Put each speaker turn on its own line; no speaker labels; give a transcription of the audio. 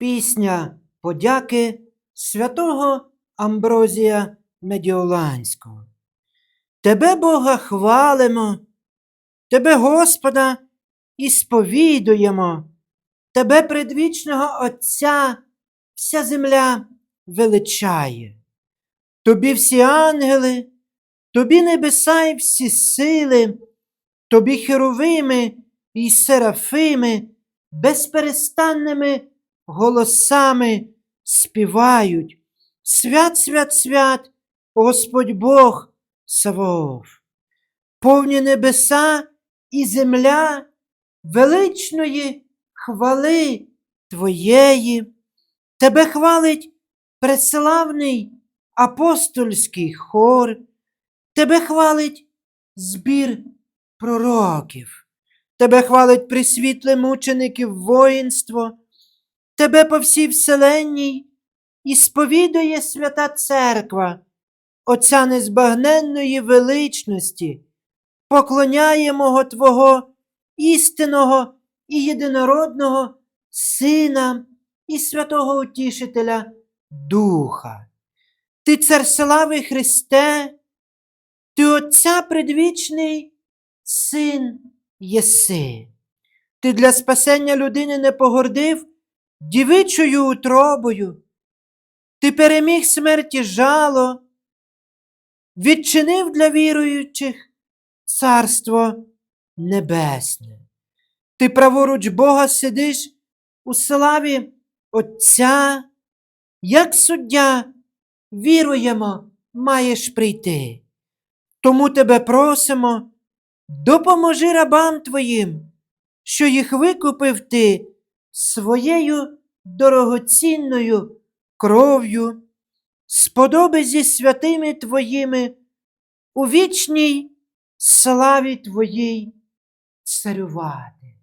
Пісня подяки святого Амброзія Медіоланського. Тебе, Бога, хвалимо, Тебе, Господа, і сповідуємо, Тебе, предвічного Отця, вся земля величає. Тобі всі ангели, тобі небеса і всі сили, тобі херовими і серафими, безперестанними голосами співають. Свят, свят, свят, Господь Бог Саваоф. Повні небеса і земля величної хвали Твоєї. Тебе хвалить преславний апостольський хор, Тебе хвалить збір пророків, Тебе хвалить присвітле мучеників воїнство, Тебе по всій вселенній і сповідує свята церква, Отця незбагненної величності, поклоняємого Твого істинного і єдинородного Сина і святого Утішителя Духа. Ти цар слави Христе, Ти Отця предвічний Син єси. Ти для спасення людини не погордив дівичою утробою. Ти переміг смерті жало, відчинив для віруючих царство небесне. Ти праворуч Бога сидиш у славі Отця, як суддя, віруємо, маєш прийти. Тому тебе просимо, допоможи рабам твоїм, що їх викупив ти своєю дорогоцінною кров'ю, сподоби зі святими твоїми у вічній славі твоїй царювати.